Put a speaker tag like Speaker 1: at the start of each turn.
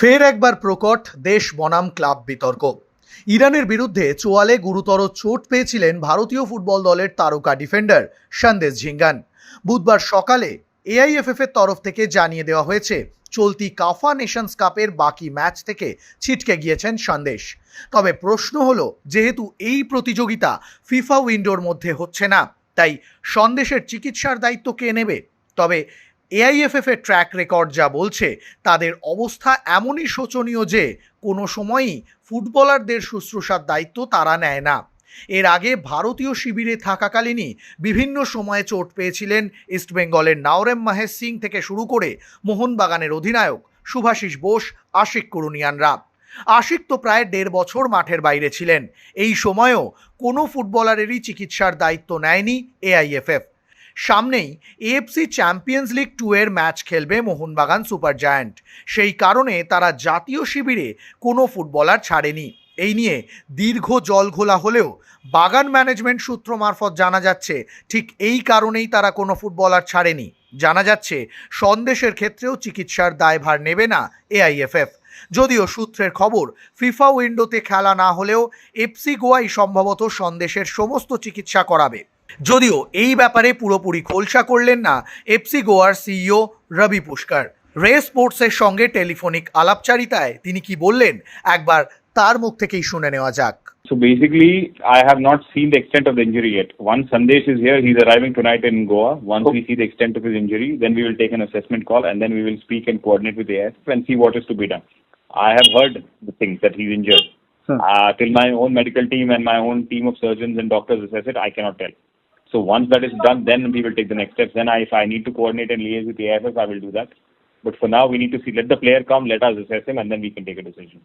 Speaker 1: ফের একবার প্রকট দেশ বনাম ক্লাব বিতর্ক। ইরানের বিরুদ্ধে চোয়ালে গুরুতর চোট পেয়েছিলেন ভারতীয় ফুটবল দলের তারকা ডিফেন্ডার সন্দেশ ঝিঙ্গান। বুধবার সকালে এআইএফএফ এর তরফ থেকে জানিয়ে দেওয়া হয়েছে, চলতি কাফা নেশনস কাপের বাকি ম্যাচ থেকে ছিটকে গিয়েছেন সন্দেশ। তবে প্রশ্ন হলো, যেহেতু এই প্রতিযোগিতা ফিফা উইন্ডোর মধ্যে হচ্ছে না, তাই সন্দেশের চিকিৎসার দায়িত্ব কে নেবে? তবে এআইএফএফ এর ট্র্যাক রেকর্ড যা বলছে, তাদের অবস্থা এমনই শোচনীয় যে কোনো সময়ই ফুটবলারদের শুশ্রূষার দায়িত্ব তারা নেয় না। এর আগে ভারতীয় শিবিরে থাকাকালীনই বিভিন্ন সময়ে চোট পেয়েছিলেন ইস্টবেঙ্গলের নাওরেম মাহেশ সিং থেকে শুরু করে মোহনবাগানের অধিনায়ক শুভাশিস বোস, আশিক কুরুনিয়ানরা। আশিক তো প্রায় দেড় বছর মাঠের বাইরে ছিলেন। এই সময়েও কোনো ফুটবলারেরই চিকিৎসার দায়িত্ব নেয়নি এআইএফএফ। সামনেই এএফসি চ্যাম্পিয়ন্স লিগ টু এর ম্যাচ খেলবে মোহনবাগান সুপার জায়ান্ট সেই কারণে তারা জাতীয় শিবিরে কোনো ফুটবলার ছাড়েনি। এই নিয়ে দীর্ঘ জল ঘোলা হলেও বাগান ম্যানেজমেন্ট সূত্র মারফত জানা যাচ্ছে, ঠিক এই কারণেই তারা কোনো ফুটবলার ছাড়েনি। জানা যাচ্ছে, সন্দেশের ক্ষেত্রেও চিকিৎসার দায়ভার নেবে না এআইএফএফ যদিও সূত্রের খবর ফিফা উইন্ডোতে খেলা না হলেও এফসি গোয়াই সম্ভবত সন্দেশের সমস্ত চিকিৎসা করাবে। যদিও এই ব্যাপারে পুরোপুরি খোলসা করলেন না এফসি গোয়ার সিইও রবি পুষ্কার রে স্পোর্টসের সঙ্গে টেলিফোনিক আলাপচারিতায় তিনি কি বললেন একবার তার মুখ থেকেই শুনে নেওয়া যাক
Speaker 2: So basically, I have not seen the extent of the injury yet. Once Sandesh is here, he's arriving tonight in Goa. Once we see the extent of his injury, then we will take an assessment call and then we will speak and coordinate with the AF and see what is to be done. I have heard the things that he's injured. Uh, till my own medical team and my own team of surgeons and doctors assess it, I cannot tell. So once that is done, then we will take the next steps. Then if I need to coordinate and liaise with the AFF, I will do that. But for now, we need to see. Let the player come. Let us assess him, and then we can take a decision.